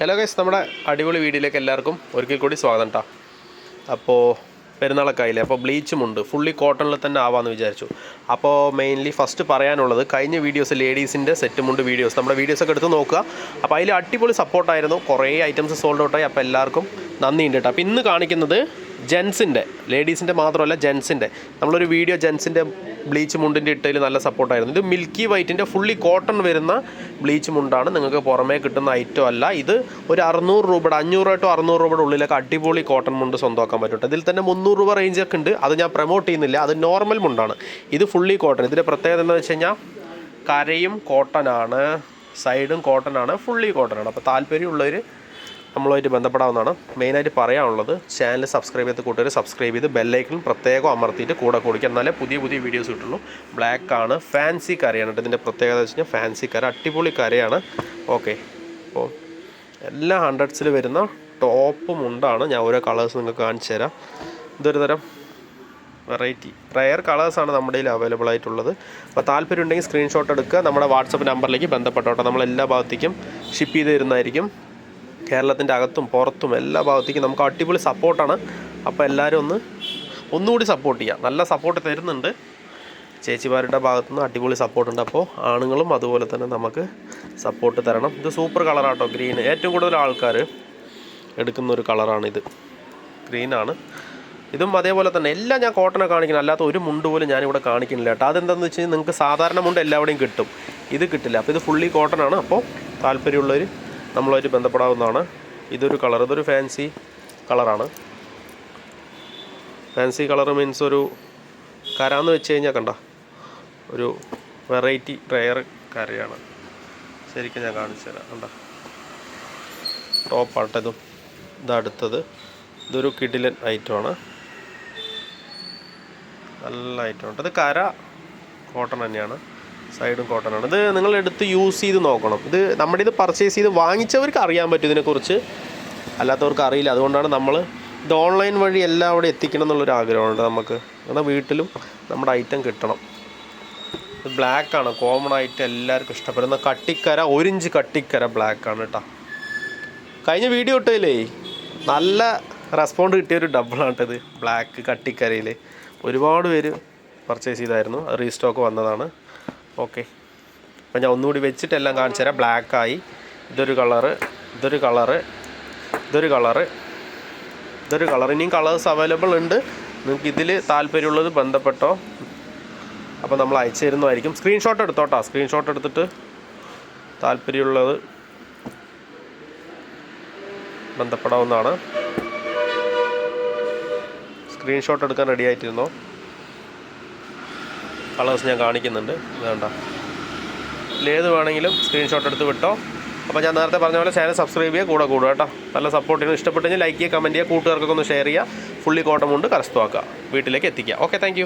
Hello guys നമ്മുടെ അടിപൊളി വീഡിയോയിലേക്ക് എല്ലാവർക്കും ഒരിക്കൽ കൂടി സ്വാഗതം കേട്ടോ അപ്പോൾ പെരുന്നാളൊക്കെ ആയില്ലേ? അപ്പോൾ ബ്ലീച്ചും ഉണ്ട്. ഫുള്ളി കോട്ടണിൽ തന്നെ ആവാമെന്ന് വിചാരിച്ചു. അപ്പോൾ മെയിൻലി ഫസ്റ്റ് പറയാനുള്ളത് കഴിഞ്ഞ വീഡിയോസ് ലേഡീസിന്റെ സെറ്റുമുണ്ട് വീഡിയോസ് നമ്മുടെ വീഡിയോസൊക്കെ എടുത്ത് നോക്കുക. അപ്പോൾ അതിൽ അടിപൊളി സപ്പോർട്ടായിരുന്നു കുറേ ഐറ്റംസ് സോൾഡ് ഔട്ടായി അപ്പോൾ എല്ലാവർക്കും നന്ദിയുണ്ട് കേട്ടോ അപ്പോൾ ഇന്ന് കാണിക്കുന്നത് ജെൻസിന്റെ ലേഡീസിന്റെ മാത്രമല്ല ജെൻസിന്റെ. നമ്മളൊരു വീഡിയോ ജെൻസിന്റെ ബ്ലീച്ച് മുണ്ടിന്റെ ഇട്ടതിൽ നല്ല സപ്പോർട്ടായിരുന്നു. ഇത് മിൽക്കി വൈറ്റിന്റെ ഫുള്ളി കോട്ടൺ വരുന്ന ബ്ലീച്ച് മുണ്ടാണ്. നിങ്ങൾക്ക് പുറമേ കിട്ടുന്ന ഐറ്റം അല്ല. ഇത് ഒരു അറുന്നൂറ് രൂപയുടെ അഞ്ഞൂറ് ടു അറുന്നൂറ് രൂപയുടെ ഉള്ളിലൊക്കെ അടിപൊളി കോട്ടൺ മുണ്ട് സ്വന്തമാക്കാൻ പറ്റും ഇതിൽ തന്നെ മുന്നൂറ് രൂപ റേഞ്ചൊക്കെ ഉണ്ട്. അത് ഞാൻ പ്രൊമോട്ട് ചെയ്യുന്നില്ല. അത് നോർമൽ മുണ്ടാണ്. ഇത് ഫുള്ളി കോട്ടൺ. ഇതിന്റെ പ്രത്യേകത എന്താണെന്ന് വെച്ച് കഴിഞ്ഞാൽ കരയും കോട്ടനാണ് സൈഡും കോട്ടനാണ് ഫുള്ളി കോട്ടനാണ് അപ്പോൾ താല്പര്യമുള്ളവർ നമ്മളുമായിട്ട് ബന്ധപ്പെടാവുന്നതാണ്. മെയിനായിട്ട് പറയാനുള്ളത് ചാനൽ സബ്സ്ക്രൈബ് ചെയ്ത് കൂട്ടുകാർ സബ്സ്ക്രൈബ് ചെയ്ത് ബെല്ലൈക്കൺ പ്രത്യേകം അമർത്തിയിട്ട് കൂടെ കൊടുക്കുക എന്നാലേ പുതിയ പുതിയ വീഡിയോസ് കിട്ടുള്ളൂ. ബ്ലാക്ക് ആണ് ഫാൻസി കറിയാണ് ഇതിന്റെ പ്രത്യേകത വെച്ച് കഴിഞ്ഞാൽ ഫാൻസി കറി അടിപൊളി കറിയാണ് ഓക്കെ അപ്പോൾ എല്ലാ ഹൺഡ്രഡ്സിൽ വരുന്ന ടോപ്പ് മുണ്ടാണ്. ഞാൻ ഓരോ കളേഴ്സ് നിങ്ങൾക്ക് കാണിച്ചു തരാം. ഇതൊരു തരം വെറൈറ്റി റയർ കളേഴ്സാണ് നമ്മുടെ കയ്യിൽ അവൈലബിൾ ആയിട്ടുള്ളത്. അപ്പോൾ താല്പര്യം ഉണ്ടെങ്കിൽ സ്ക്രീൻഷോട്ട് എടുക്കുക. നമ്മുടെ വാട്സപ്പ് നമ്പറിലേക്ക് ബന്ധപ്പെട്ടോട്ടെ. നമ്മൾ എല്ലാ ഭാഗത്തേക്കും ഷിപ്പ് ചെയ്ത് തരുന്നതായിരിക്കും. കേരളത്തിന്റെ അകത്തും പുറത്തും എല്ലാ ഭാഗത്തേക്കും നമുക്ക് അടിപൊളി സപ്പോർട്ടാണ്. അപ്പോൾ എല്ലാവരും ഒന്ന് ഒന്നുകൂടി സപ്പോർട്ട് ചെയ്യുക നല്ല സപ്പോർട്ട് തരുന്നുണ്ട്. ചേച്ചിമാരുടെ ഭാഗത്തു നിന്ന് അടിപൊളി സപ്പോർട്ട് ഉണ്ട്. അപ്പോൾ ആണുങ്ങളും അതുപോലെ തന്നെ നമുക്ക് സപ്പോർട്ട് തരണം. ഇത് സൂപ്പർ കളറാട്ടോ ഗ്രീൻ ഏറ്റവും കൂടുതൽ ആൾക്കാർ എടുക്കുന്ന ഒരു കളറാണിത് ഗ്രീനാണ് ഇതും. അതേപോലെ തന്നെ എല്ലാം ഞാൻ കോട്ടനെ കാണിക്കണം അല്ലാത്ത ഒരു മുണ്ട് പോലും ഞാനിവിടെ കാണിക്കുന്നില്ല കേട്ടോ. അതെന്താണെന്ന് വെച്ച് കഴിഞ്ഞാൽ നിങ്ങൾക്ക് സാധാരണ മുണ്ട് എല്ലാവിടെയും കിട്ടും. ഇത് കിട്ടില്ല. അപ്പോൾ ഇത് ഫുള്ളി കോട്ടനാണ് അപ്പോൾ താല്പര്യമുള്ളവർ നമ്മളുമായിട്ട് ബന്ധപ്പെടാവുന്നതാണ്. ഇതൊരു കളർ ഇതൊരു ഫാൻസി കളറാണ്. ഫാൻസി കളർ മീൻസ് ഒരു കരാന്ന് വെച്ച് കഴിഞ്ഞാൽ കണ്ട ഒരു വെറൈറ്റി റെയർ കരയാണ് ശരിക്കും ഞാൻ കാണിച്ചു തരാം കണ്ട. ടോപ്പാട്ടതും ഇതും ഇത് അടുത്തത് ഇതൊരു കിഡിലൻ ഐറ്റമാണ് നല്ല ഐറ്റം ഉണ്ട്. ഇത് കര കോട്ടൺ തന്നെയാണ്. സൈഡും കോട്ടൺ ആണ് ഇത് നിങ്ങൾ എടുത്ത് യൂസ് ചെയ്ത് നോക്കണം. ഇത് നമ്മുടെ ഇത് പർച്ചേസ് ചെയ്ത് വാങ്ങിച്ചവർക്ക് അറിയാൻ പറ്റും ഇതിനെക്കുറിച്ച്. അല്ലാത്തവർക്ക് അറിയില്ല. അതുകൊണ്ടാണ് നമ്മൾ ഇത് ഓൺലൈൻ വഴി എല്ലാം അവിടെ എത്തിക്കണം എന്നുള്ളൊരു ആഗ്രഹമുണ്ട് നമുക്ക്. കാരണം വീട്ടിലും നമ്മുടെ ഐറ്റം കിട്ടണം. ഇത് ആണ്. കോമൺ ആയിട്ട് എല്ലാവർക്കും ഇഷ്ടപ്പെടുന്ന കട്ടിക്കര ഒരു ഇഞ്ച് കട്ടിക്കര ബ്ലാക്ക് ആണ് കേട്ടോ കഴിഞ്ഞ വീഡിയോ ഇട്ടതിലേ നല്ല റെസ്പോണ്ട് കിട്ടിയൊരു ഡബിളാണ് ഇത്. ബ്ലാക്ക് കട്ടിക്കരയിൽ ഒരുപാട് പേര് പർച്ചേസ് ചെയ്തായിരുന്നു. അത് റീസ്റ്റോക്ക് വന്നതാണ്. ഓക്കെ. അപ്പം ഞാൻ ഒന്നുകൂടി വെച്ചിട്ട് എല്ലാം കാണിച്ചു തരാം. ബ്ലാക്കായി ഇതൊരു കളറ് ഇതൊരു കളറ് ഇതൊരു കളറ് ഇതൊരു കളർ ഇനിയും കളേഴ്സ് അവൈലബിൾ ഉണ്ട്. നിങ്ങൾക്ക് ഇതിൽ താല്പര്യമുള്ളത് ബന്ധപ്പെട്ടോ? അപ്പോൾ നമ്മൾ അയച്ചു തരുന്നതായിരിക്കും. സ്ക്രീൻഷോട്ട് എടുത്തോട്ടോ. സ്ക്രീൻഷോട്ട് എടുത്തിട്ട് താല്പര്യമുള്ളത് ബന്ധപ്പെടാവുന്നതാണ്. സ്ക്രീൻഷോട്ട് എടുക്കാൻ റെഡി ആയിട്ടിരുന്നോ? കളേഴ്സ് ഞാൻ കാണിക്കുന്നുണ്ട്. വേണ്ട ഏത് വേണമെങ്കിലും സ്ക്രീൻഷോട്ട് എടുത്ത് വിട്ടോ. അപ്പോൾ ഞാൻ നേരത്തെ പറഞ്ഞ പോലെ ചാനൽ സബ്സ്ക്രൈബ് ചെയ്യുക കൂടെ കൂടുക കേട്ടോ. നല്ല സപ്പോർട്ട് ചെയ്യുന്നു ഇഷ്ടപ്പെട്ടെങ്കിൽ ലൈക്ക് ചെയ്യുക കമന്റ് ചെയ്യുക കൂട്ടുകാർക്കൊക്കെ ഒന്ന് ഷെയർ ചെയ്യുക. ഫുള്ളി കോട്ടമുണ്ട് കരസ്ഥമാക്കുക. വീട്ടിലേക്ക് എത്തിക്കുക. Okay thank